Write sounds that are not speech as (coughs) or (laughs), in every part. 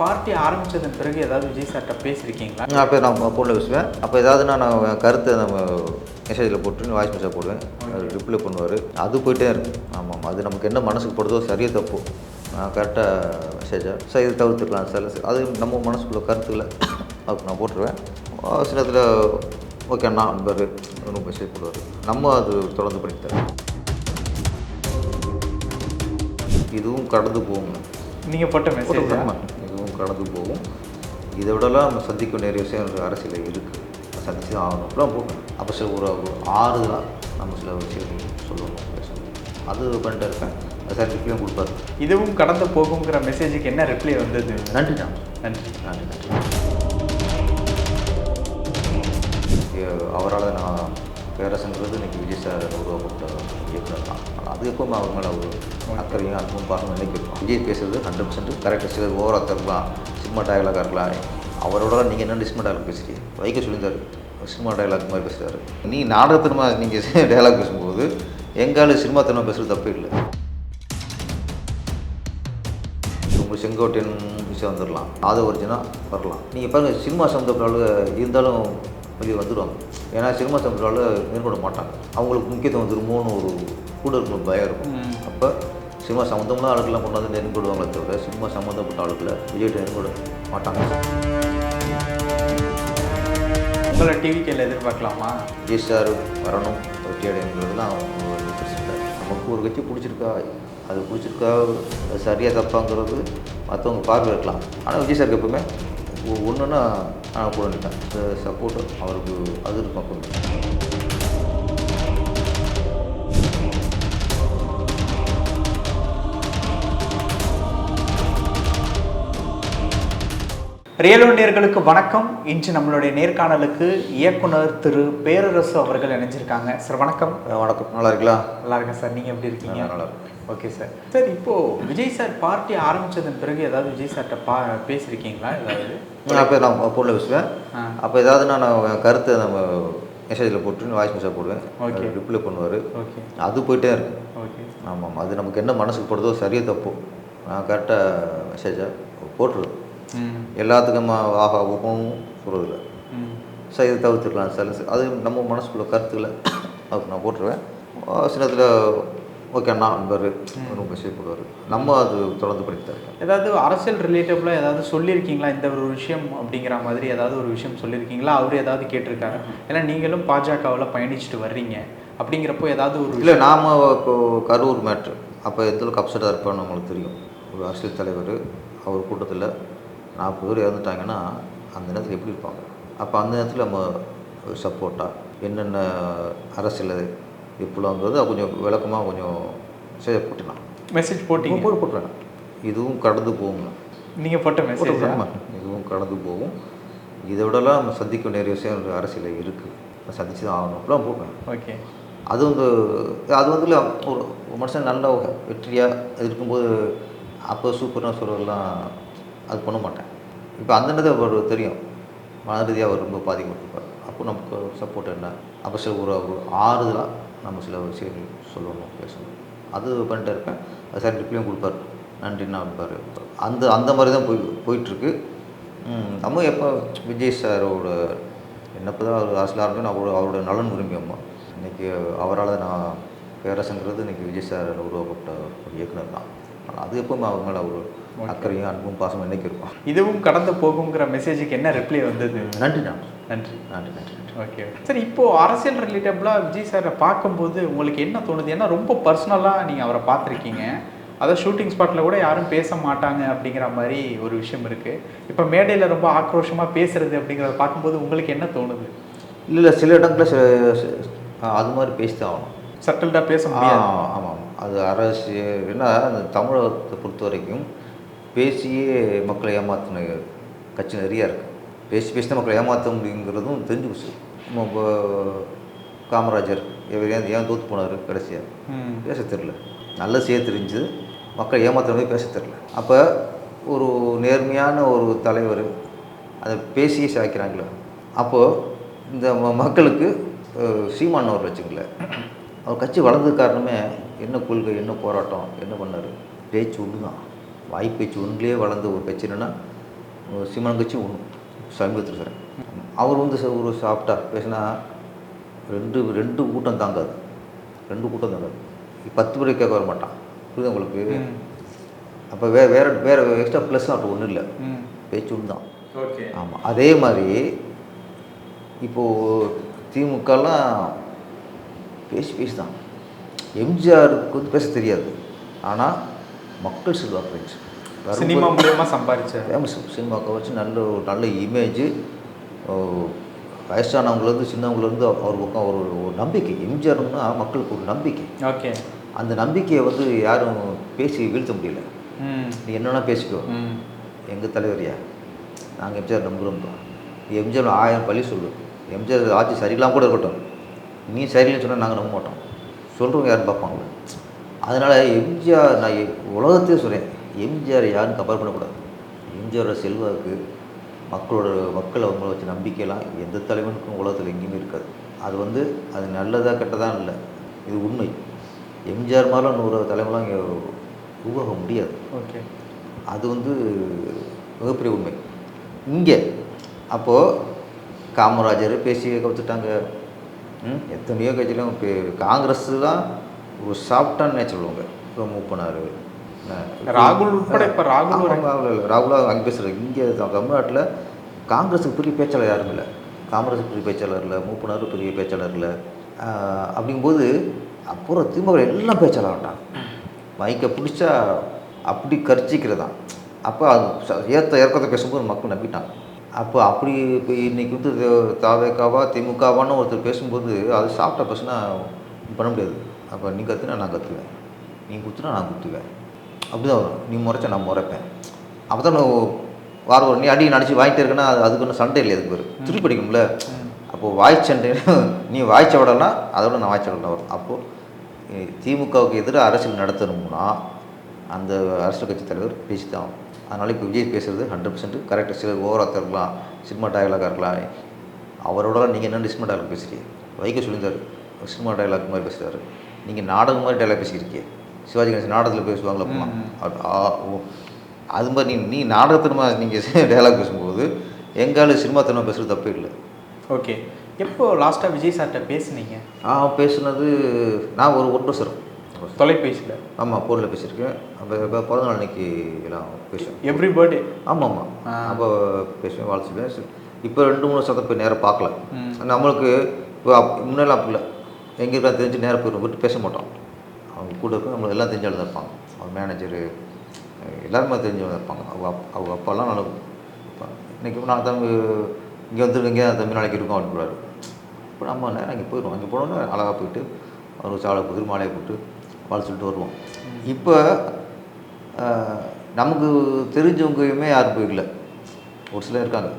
Party ஆரம்பிச்சதன் பிறகு ஏதாவது விஜய் சார்கிட்ட பேசியிருக்கீங்களா? நான் அப்போ நான் ஃபோனில் பேசுவேன். அப்போ ஏதாவது நான் கருத்தை நம்ம மெசேஜில் போட்டு வாய்ஸ் மெசேஜ் போடுவேன். ரிப்ளை பண்ணுவார். அது போயிட்டே இருக்கு. ஆமாம் அது நமக்கு என்ன மனசுக்கு படுதோ சரியாக தப்பு. நான் கரெக்டாக மெசேஜாக சார் இது தவிர்த்துக்கலாம். சார் அது நம்ம மனசுக்குள்ள கருத்துக்களை (coughs) அதுக்கு நான் போட்டுருவேன். சில நேரத்தில் ஓகே அண்ணா அன்பர் மெசேஜ் போடுவார். நம்ம அது தொடர்ந்து பண்ணித்தரோம் இதுவும் கடந்து போகும். நீங்கள் போட்ட மெசேஜ் கடந்து போகும். இதை விடலாம் நம்ம சந்திக்க வேண்டிய விஷயம் அரசியல் இருக்குது சந்திச்சு தான் ஆகணும். அப்படிலாம் போகணும் அப்போ சில ஒரு ஆறுதலாக நம்ம சில விஷயங்கள் சொல்லணும். பேசணும் அது பண்ணிட்டு இருக்கேன். சார் ரிப்ளையும் கொடுப்பாரு. இதுவும் கடந்து போகுங்கிற மெசேஜுக்கு என்ன ரிப்ளை வந்தது? நன்றி தான் நன்றி. நன்றி நன்றி. அவரால் நான் பேரரசுங்கிறது இன்றைக்கி விஜய் சார் உருவாக்கப்பட்ட இயக்குனர் தான் ஆனால் அது எப்பவும் அவர் மேலே ஒரு அக்கறையும் அதுவும் பார்க்கணும் நினைக்கிறோம் விஜய் பேசுறது ஹண்ட்ரட் பர்சன்ட் கரெக்டாக சில ஓவராக இருக்கலாம் சினிமா டயலாக இருக்கலாம் அவரோட நீங்கள் என்ன டிஸ்மா டயலாக் பேசுறீங்க வைக்க சொல்லியிருந்தார் சினிமா டயலாக் மாதிரி பேசுகிறாரு நீ நாடகத்தினமா நீங்கள் டயலாக் பேசும்போது எங்காலும் சினிமா தினமாக பேசுகிறது தப்பே இல்லை உங்கள் செங்கோட்டையன் விஷயம் வந்துடலாம் அது ஒரிஜினா வரலாம் நீங்கள் பாருங்கள் சினிமா சம்மந்தப்பட்ட இருந்தாலும் வெளியே வந்துடுவாங்க ஏன்னா சினிமா சம்மந்தப்பட்ட மேற்கொள்ள மாட்டாங்க. அவங்களுக்கு முக்கியத்துவம் வந்துருமோன்னு ஒரு கூட இருக்கிற பயம் இருக்கும். அப்போ சினிமா சம்மந்தமான ஆளுக்கெல்லாம் கொண்டு வந்து நெருங்கிடுவாங்களே தவிர சினிமா சம்மந்தப்பட்ட ஆளுக்களை விஜய்கிட்ட நெருங்கிட மாட்டாங்க. உங்களை டிவிக்கில் எதிர்பார்க்கலாமா? விஜய் சார் வரணும். வெற்றி அடைங்கிறதுலாம் ஒரு interest. இல்லை நமக்கு ஒரு கட்சி பிடிச்சிருக்கா? அது பிடிச்சிருக்கா? அது சரியாக தப்பாங்கிறது மற்றவங்க பார்வை இருக்கலாம். ஆனால் விஜய் சாருக்கு எப்பவுமே ஒன்றுன்னா நான் கூட நிற்பேன் சப்போர்ட்டு அவருக்கு அது பக்கம். ரியல் நேயர்களுக்கு வணக்கம். இன்று நம்மளுடைய நேர்காணலுக்கு இயக்குனர் திரு பேரரசு அவர்கள் இணைஞ்சிருக்காங்க. சார் வணக்கம். வணக்கம். நல்லா இருக்கலாம் நல்லா இருக்கேன் சார். நீங்கள் எப்படி இருக்கீங்க? நல்லா. Okay sir. சார் இப்போ விஜய் சார் பார்ட்டி ஆரம்பிச்சதன் பிறகு ஏதாவது விஜய் சார்கிட்ட பா பேசியிருக்கீங்களா? ஏதாவது? நான் அப்போ நான் ஃபோனில் பேசுவேன். அப்போ ஏதாவது நான் கருத்தை நம்ம மெசேஜில் போட்டு வாய்ஸ் மெசேஜ் போடுவேன். Okay. ரிப்ளை பண்ணுவார். ஓகே. அது போயிட்டே இருக்கு. ஓகே. ஆமாம் அது நமக்கு என்ன மனசுக்கு படுதோ சரியாக தப்பு நான் கரெக்டாக மெசேஜை போட்டுருது ம் எல்லாத்துக்கும் ஆஹா ஒப்பமும் சொல்கிறதில்ல சார் இதை தவிர்த்துக்கலாம். சார் சார் அது நம்ம மனசுக்குள்ள கருத்துக்களை அதுக்கு நான் போட்டுருவேன். நேரத்தில் ஓகே அண்ணா அன்பர் ஒன்றும் மெசேஜ் போடுவார் நம்ம அது தொடர்ந்து படித்து இருக்கேன் ஏதாவது அரசியல் ரிலேட்டபிளாக ஏதாவது சொல்லியிருக்கீங்களா? இந்த ஒரு விஷயம் அப்படிங்கிற மாதிரி ஏதாவது ஒரு விஷயம் சொல்லியிருக்கீங்களா? அவர் ஏதாவது கேட்டிருக்காரு? ஏன்னா நீங்களும் பாஜகவில் பயணிச்சுட்டு வர்றீங்க. அப்படிங்கிறப்போ ஏதாவது ஒரு இல்லை நாம் இப்போ கரூர் மேட்ரு அப்போ எந்த அளவுக்கு அப்செட்டாக இருப்பான்னு நம்மளுக்கு தெரியும். ஒரு அரசியல் தலைவர் அவர் கூட்டத்தில் நாற்பது பேர் இறந்துட்டாங்கன்னா அந்த நேரத்தில் எப்படி இருப்பாங்க? அப்போ அந்த நேரத்தில் நம்ம சப்போர்ட்டாக என்னென்ன அரசியல் இப்படிலாங்கிறது கொஞ்சம் விளக்கமாக கொஞ்சம் செய்ய போட்டுலாம் மெசேஜ் போட்டீங்க. போட்டு போட்டுருவேன் இதுவும் கடந்து போகும் நீங்கள் போட்ட மெசேஜ் இதுவும் கடந்து போகும். இதை விடலாம் நம்ம சந்திக்க வேண்டிய விஷயம் அரசியல் இருக்குது சந்திச்சு தான் ஆகணும். அப்படிலாம் போவேன் ஓகே. அது வந்து அது வந்து ஒரு மனுஷன் நல்ல வெற்றியாக இருக்கும்போது அப்போ சூப்பர்னு சொல்கிறதெல்லாம் அது பண்ண மாட்டேன். இப்போ அந்த நேரத்தில் அவர் தெரியும். மன ரீதியாக அவர் ரொம்ப பாதிக்கப்பட்டிருப்பார் அப்போ நமக்கு சப்போர்ட் என்ன? அப்போ சில ஒரு ஒரு ஆறுதலாக நம்ம சில விஷயங்கள் சொல்லணும் பேசணும். அது பண்ணிட்டு இருப்பேன். அது சார் ரிப்ளையும் கொடுப்பார். நன்றிண்ணா இருப்பார் அந்த அந்த மாதிரி தான் போய் போயிட்டுருக்கு. நம்ம எப்போ விஜய் சாரோட என்னப்போ தான் அவர் அரசியல் இருக்கும் அவரோட அவரோட நலன் விரும்பி அம்மா. இன்றைக்கி அவரால் நான் பேரரசுங்கிறது இன்றைக்கி விஜய் சார் உருவாக்கப்பட்ட ஒரு இயக்குனர் தான். அது எப்போவுமே அவங்க மேலே ஒரு அக்கறையும் அன்பும் பாசமும் என்னைக்கு இருக்கும்? இதுவும் கடந்து போகுங்கிற மெசேஜுக்கு என்ன ரிப்ளை வந்தது? நன்றி நான். நன்றி. நன்றி நன்றி ஓகே சரி இப்போ அரசியல் ரிலேட்டபிளாக விஜய் சாரை பார்க்கும்போது உங்களுக்கு என்ன தோணுது? ஏன்னா ரொம்ப பர்சனலாக நீங்கள் அவரை பார்த்துருக்கீங்க. அதான் ஷூட்டிங் ஸ்பாட்டில் கூட யாரும் பேச மாட்டாங்க அப்படிங்கிற மாதிரி ஒரு விஷயம் இருக்குது இப்போ மேடையில் ரொம்ப ஆக்ரோஷமாக பேசுறது அப்படிங்கிறத பார்க்கும்போது உங்களுக்கு என்ன தோணுது? இல்லை இல்லை சில இடங்களில் அது மாதிரி பேசித்தான் ஆகணும். சட்டில்டாக பேச ஆமாம் ஆமாம். அது அரசியல் ஏன்னா அந்த தமிழகத்தை பொறுத்த வரைக்கும் பேசியே மக்களை ஏமாத்தின கட்சி நிறையா இருக்குது பேசி பேசி தான் மக்களை ஏமாற்ற முடியுங்கிறதும் தெரிஞ்சு போச்சு. இப்போ காமராஜர் இவர் ஏன் ஏன் தோற்று போனார் கடைசியாக பேச தெரில நல்ல செய்ய தெரிஞ்சு மக்கள் ஏமாத்துற மாதிரி பேச தெரில அப்போ ஒரு நேர்மையான ஒரு தலைவர் அதை பேசியே சாய்க்கிறாங்களே. அப்போது இந்த மக்களுக்கு அஹ், சீமான் அவர் வச்சுங்களேன் அவர் கட்சி வளர்ந்தது காரணமே என்ன கொள்கை என்ன போராட்டம் என்ன பண்ணார்? பேச்சு ஒன்று தான் வாய் பேச்சு ஒன்றிலே வளர்ந்த ஒரு என்னன்னா சீமான் கட்சி ஒன்று சமீபத்தில் சார். அவர் வந்து ஒரு சாப்பிட்டா பேசினா ரெண்டு ரெண்டு கூட்டம் தாங்காது. ரெண்டு கூட்டம் தாங்காது. பத்து பேர் கேட்க வர மாட்டான். புரியுது உங்களுக்கு. அப்போ வே வேற வேற எக்ஸ்ட்ரா ப்ளஸ் அப்போ ஒன்றும் இல்லை. பேச்சு ஒன்று தான். ஆமாம் அதே மாதிரி இப்போது திமுகலாம் பேசி பேசி தான். எம்ஜிஆருக்கு வந்து பேச தெரியாது. ஆனால் மக்கள் செல்வாக்கு இருந்துச்சு சினிமா மூலியமா சம்பாரிச்ச. ஃபேமஸ் சினிமாவுக்கு வச்சு நல்ல ஒரு நல்ல இமேஜ் வயசானவங்கலேருந்து சின்னவங்கலேருந்து அவர் பக்கம் ஒரு ஒரு நம்பிக்கை. எம்ஜிஆர்னா மக்களுக்கு ஒரு நம்பிக்கை. ஓகே. அந்த நம்பிக்கையை வந்து யாரும் பேசி வீழ்த்த முடியல. நீ என்னென்னா பேசிக்கோ. எங்கள் தலைவரியா நாங்கள் எம்ஜிஆர் நம்புகிறோம் தான் எம்ஜிஆர் ஆயிரம் பள்ளி சொல்லு. எம்ஜிஆர் ஆட்சி சரியில்லாம கூட இருக்கட்டும். நீ சரியில்லைன்னு சொன்னால் நாங்கள் நம்ப மாட்டோம். சொல்கிறவங்க யாரும் பார்ப்பாங்க அதனால் எம்ஜிஆர் நான் எ- உலகத்தையே சொல்கிறேன் எம்ஜிஆர் யாரும் கம்பேர் பண்ணக்கூடாது. எம்ஜிஆரோட செல்வாக்கு மக்களோட மக்களை அவங்கள வச்ச நம்பிக்கையெல்லாம் எந்த தலைவனுக்கும் உலகத்தில் எங்கேயுமே இருக்காது. அது வந்து அது நல்லதா கெட்டதா இல்லை. இது உண்மை. எம்ஜிஆர் மாதிரிலாம் நூறு தலைவலாம் இங்கே உருவாக முடியாது. ஓகே. அது வந்து மிகப்பெரிய உண்மை. இங்கே அப்போது காமராஜர் பேசி கவுத்துட்டாங்க. ம், எத்தனையோ கட்சியிலும் காங்கிரஸ் தான் ஒரு சாஃப்டான உள்ளவங்க இப்போ மூவ் பண்ணார் ராகுல் உட்பட இப்ப ராகுல் ஒரு- ராகுலா அங்கே பேசுகிறார் இங்கே தமிழ்நாட்டில் காங்கிரஸுக்கு பெரிய பேச்சாளர் யாரும் இல்லை. காங்கிரஸுக்கு பெரிய பேச்சாளர் இல்லை. மூப்பனார் பெரிய பேச்சாளர் இல்லை. அப்படிங்கும்போது அப்புறம் திமுக எல்லாம் பேச்சாளர் ஆகிட்டாங்க மைக்கை பிடிச்சா அப்படி கர்ச்சிக்கிறதான். அப்போ அது ஏத்த இறக்கத்தை பேசும்போது மக்கள் நம்பிட்டாங்க. அப்போ அப்படி இப்போ இன்னைக்கு வந்து தாவேக்காவா திமுகவான்னு ஒருத்தர் பேசும்போது அது சாப்பிட்ட பேசுனா பண்ண முடியாது. அப்போ நீ கற்றுனா நான் கற்றுவேன் நீ குத்துனா நான் குத்துவேன். அப்படி தான் வரும். நீ முறைச்சா நான் முறைப்பேன். அப்போ தான் வாரம் ஒரு நீ அடி நடிச்சு வாங்கிட்டு இருக்கேன்னா அது அதுக்கு ஒன்றும் சண்டை இல்லை அதுக்கு பேர்? திருப்பி படிக்கணும்ல. அப்போது வாய் சண்டை (laughs) நீ வாய்ச்ச விடலாம் அதோட நான் வாய்ச்ச விடலாம் வரும். அப்போது திமுகவுக்கு எதிராக அரசியல் நடத்தணும்னா அந்த அரசியல் கட்சி தலைவர் பேசி தான் அதனால் இப்போ விஜய் பேசுகிறது ஹண்ட்ரட் பர்சன்ட் கரெக்டாக சில ஓவராக இருக்கலாம் சினிமா டயலாக இருக்கலாம். அவரோட நீங்கள் என்ன சினிமா டயலாக் பேசுகிறீங்க வைக்க சொல்லியிருந்தார். சினிமா டயலாக் மாதிரி பேசுகிறாரு நீங்கள் நாடகம் மாதிரி டயலாக் பேசிக்கிறீங்க சிவாஜி கணேசன் நாடகத்தில் பேசுவாங்களா ம், ம். அது மாதிரி நீ நீ நாடகத்தினமா நீங்கள் டயலாக் (laughs) பேசும்போது எங்காலும் சினிமா தினமாக பேசுகிறது தப்பே இல்லை. ஓகே. எப்போ லாஸ்டா விஜய் சார்கிட்ட பேசுனீங்க? நான் பேசுனது நான் ஒரு ஒன்று சார் தொலைபேசியில? ஆமாம் ஃபோனில் பேசியிருக்கேன். அப்போ இப்போ பிறந்த நாள் அன்னைக்கு எல்லாம் பேசுவேன். எவ்ரி பர்த்டே ஆமாம். ஆமாம். அப்போ பேசுவேன் வாழ்த்துவேன். இப்போ ரெண்டு மூணு சதம் போய் நேராக பார்க்கல. நம்மளுக்கு இப்போ முன்னெல்லாம் அப்படி இல்லை. எங்கே இருக்கா தெரிஞ்சு நேராக போய் விட்டு பேச மாட்டோம். அவங்க கூட இருக்க நம்மளுக்கு எல்லாம் தெரிஞ்சாலும் தான் இருப்பாங்க. அவங்க மேனேஜரு எல்லாருமே தெரிஞ்சவங்க இருப்பாங்க. அவங்க அப் அவங்க அப்பாலாம் நல்லா. இன்னைக்கு நான் தம்பி இங்கே வந்துருக்கீங்க தம்பி நாளைக்கு இருக்கும் அப்படின்னு கூடாது இப்போ நம்ம நேரம் அங்கே போயிடுவோம். அங்கே போனோன்னா அழகாக போயிட்டு ஒரு சாலை கொடுத்து மாலையை போட்டு வாழ் சொல்லிட்டு வருவோம். இப்போ நமக்கு தெரிஞ்சவங்கயுமே யாரும் போயிடல. ஒரு சிலர் இருக்காங்க.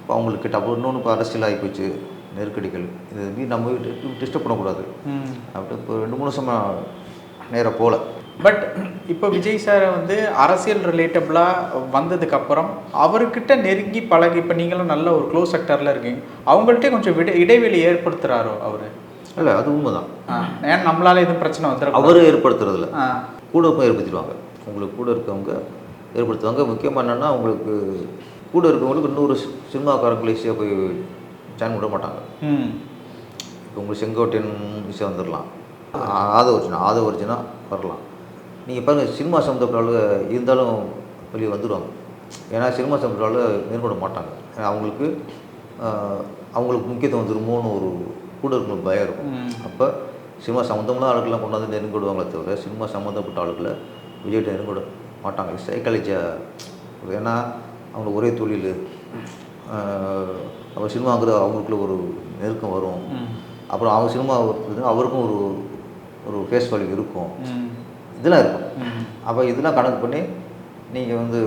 இப்போ அவங்களுக்கு கிட்ட அப்புறம் இன்னொன்று இப்போ அரசியல் ஆகி போச்சு. நெருக்கடிகள். இது நம்ம டிஸ்டர்ப் பண்ணக்கூடாது. அப்படி இப்போ ரெண்டு மூணு வருஷமாக நேராக போகல பட் இப்போ விஜய் சார் வந்து அரசியல் ரிலேட்டபிளாக வந்ததுக்கு அப்புறம் அவர்கிட்ட நெருங்கி பழகி இப்போ நீங்களும் நல்ல ஒரு க்ளோஸ் செக்டரில் இருக்கீங்க. அவங்கள்ட்ட கொஞ்சம் விட இடைவெளி ஏற்படுத்துகிறாரோ அவர்? இல்லை அது உண்மைதான். ஏன்னா நம்மளால எதுவும் பிரச்சனை வந்துடும் அவர் ஏற்படுத்துறதில்ல. கூட இருக்கவங்க ஏற்படுத்திடுவாங்க. உங்களுக்கு கூட இருக்கவங்க ஏற்படுத்துவாங்க. முக்கியமாக என்னென்னா உங்களுக்கு கூட இருக்கவங்களுக்கு இன்னொரு சினிமாக்காரங்களை ஈஸியாக போய் சேன் விட மாட்டாங்க. ம். இப்போ உங்களுக்கு செங்கோட்டையன் ஈஸியாக வந்துடலாம் ஆத ஒரிஜினா ஆத ஒரிஜினா வரலாம். நீங்கள் பாருங்கள் சினிமா சம்மந்தப்பட்ட இருந்தாலும் வெளியே வந்துடுவாங்க ஏன்னா சினிமா சம்மந்தப்பட்ட மேற்கொள்ள மாட்டாங்க. ஏன்னா அவங்களுக்கு அவங்களுக்கு முக்கியத்துவம் வந்துருமோன்னு ஒரு கூட இருக்கணும் பயம் இருக்கும். அப்போ சினிமா சம்மந்தமான ஆளுக்கெல்லாம் கொண்டாந்து நெருங்கிடுவாங்களே தவிர சினிமா சம்மந்தப்பட்ட ஆளுகளை விஜய்கிட்ட நெருங்கிட மாட்டாங்க. சைக்காலஜியாக ஏன்னா அவங்க ஒரே தொழில். அவர் சினிமாங்கிற அவங்களுக்குள்ள ஒரு நெருக்கம் வரும். அப்புறம் அவங்க சினிமா அவருக்கும் ஒரு ஒரு ஃபேஸ் வேல்யூ இருக்கும். இதெல்லாம் இருக்கும். அப்போ இதெல்லாம் கணக்கு பண்ணி நீங்கள் வந்து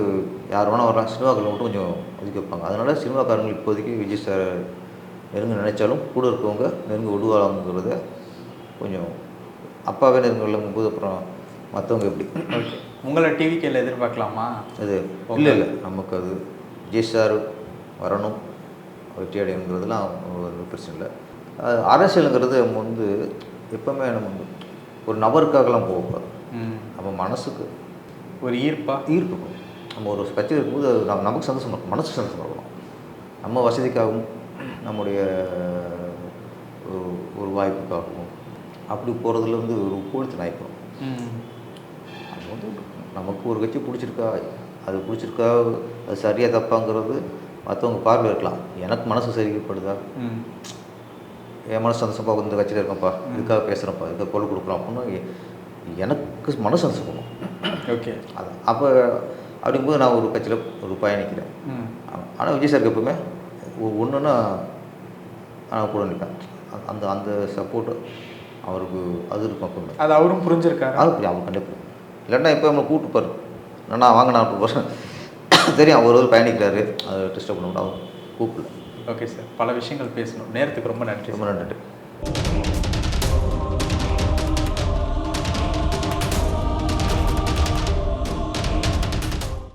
யார் வேணால் வரலாம் சினிமாக்கள் மட்டும் கொஞ்சம் ஒதுக்கி வைப்பாங்க. அதனால சினிமாக்காரங்க இப்போதைக்கு விஜய் சார் நெருங்க நினைச்சாலும் கூட இருக்கவங்க நெருங்க விடுவாங்கிறத கொஞ்சம் அப்பாவே நெருங்க போது அப்புறம் மற்றவங்க எப்படி? உங்களை டிவிக்கில் எதிர்பார்க்கலாமா? அது இல்லை இல்லை. நமக்கு அது விஜய் சார் வரணும் வெற்றி அடையணுங்கிறதுலாம் ஒரு பிரச்சனை இல்லை. அரசியலுங்கிறது நம்ம வந்து எப்போவுமே நம்ம வந்து ஒரு நபருக்காகலாம் போகக்கூடாது நம்ம மனசுக்கு ஒரு ஈர்ப்பா? ஈர்ப்பு. நம்ம ஒரு கட்சியில் இருக்கும்போது அது நம்ம- நமக்கு சந்தோஷமா இருக்கும். மனசுக்கு சந்தோஷமா இருக்கணும் நம்ம வசதிக்காகவும் நம்முடைய ஒரு ஒரு வாய்ப்புக்காகவும் அப்படி போகிறதுல வந்து ஒரு உப்பொழுத்து நாய்ப்போம் ம். அது வந்து நமக்கு ஒரு கட்சி பிடிச்சிருக்கா அது பிடிச்சிருக்கா அது சரியாக தப்பாங்கிறது மற்றவங்க பார்வை இருக்கலாம். எனக்கு மனசு சரிப்படுதா என் மனசு சந்தோஷப்பா இந்த கட்சியில் இருக்கேன்ப்பா இதுக்காக பேசுகிறேன்ப்பா இதுக்காக பொருள் கொடுக்குறோம் அப்படின்னு எனக்கு மனசு சந்தோஷப்படும் ஓகே. அது அப்போ அப்படிங்கும்போது நான் ஒரு கட்சியில் ஒரு பயணிக்கிறேன் ஆனால் விஜய் சாருக்கு எப்பவுமே ஒன்றுன்னா நான் கூட நிற்பேன் அந்த அந்த சப்போர்ட்டு அவருக்கு அது இருக்கும் எப்பவுமே. அது அவரும் புரிஞ்சிருக்காரு? அது புரியும் அவர் கண்டிப்பாக இல்லைன்னா இப்போ நம்மளை கூப்பிட்டுப்பார் நான் வாங்க நான் போகிறேன் தெரியும் அவர் ஒரு பயணிக்கிறாரு. அதை டிஸ்டர்ப் பண்ண அவர் கூப்பிடல. ஓகே சார் பல விஷயங்கள் பேசணும். நேரத்துக்கு ரொம்ப நன்றி ரொம்ப நன்றி.